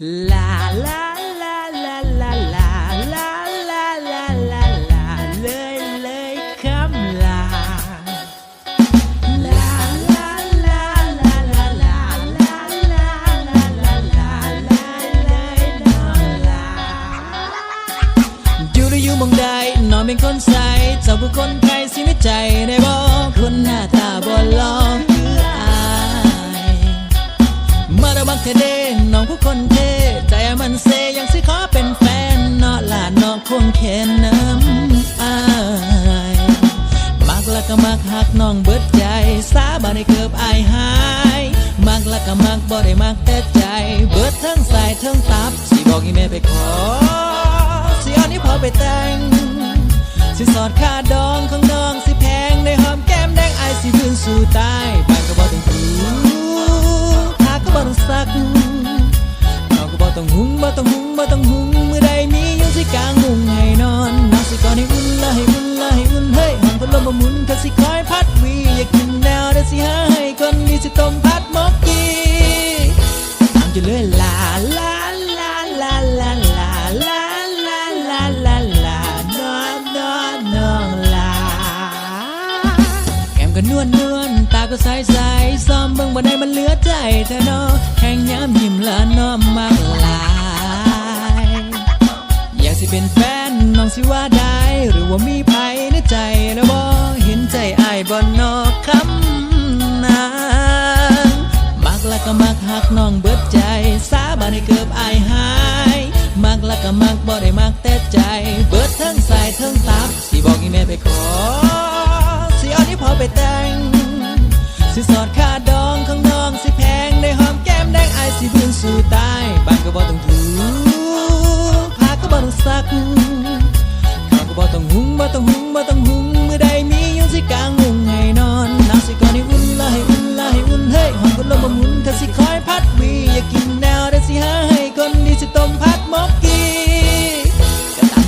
ลาลาลาลาลาลาลาลาลาลาลาเลยเลยคำลาลาลาลาลาลาลาลาลาลาลาลาลาเลยนอนลาอยู่ได้อยู่มองใดนอนเป็นคนใสเจ้าผู้คนไทยสิไม่ใจได้บ เทเดงน้องผู้คนเท ใจมันเซยังสิขอเป็นแฟนเนาะลาน้องคงแค่น้ำอายมักละก็มักหักน้องเบิดใจ สาบานให้เกือบอายหาย มักละก็มักบ่ได้มักแต่ใจ เบิดทั้งสายทั้งตับ สิบอกอีแม่ไปขอ สิเอานี้พอไปแต่ง สิสอดค่าดองของ ทำจะเลยลาลาลาลาลาลาลาลาลาลาลานอนนอนนอนลาแก้มก็นวลนวลตาก็ใสใสซ้อมเบิ่งบ่ได้มันเหลือใจเธอเนาะแข่งย้ำยิ้มละน้อมมากลายอยากสิเป็นแฟนน้องสิว่าได้ หรือว่ามีภัยในใจแล้วบ่เห็นใจอายบ่นอก อบอายหาย มักละก็มักบ่ได้มักแต่ใจ เบิดทั้งสายทั้งตับ สิบอกอีแม่ไปขอ สิเอานี้พอไปแต่ง สิสอดค่าดองของน้องสิแพงได้หอมแก้มแดงไอายสิพื้นสู่ตายบ้านก็บ่ต้องถูผ้าก็บ่ต้องซักข้าวก็บ่ต้องหุงบ่ต้องหุงบ่ต้องหุง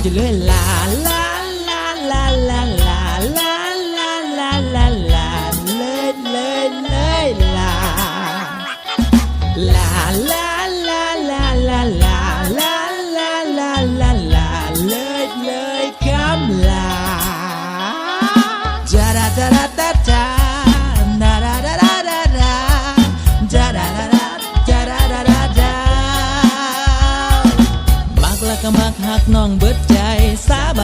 จะเลื่อนลาลาลาลาลาลาลาลาลาลาลาเลื่อนเลื่อนเลื่อนลาลาลา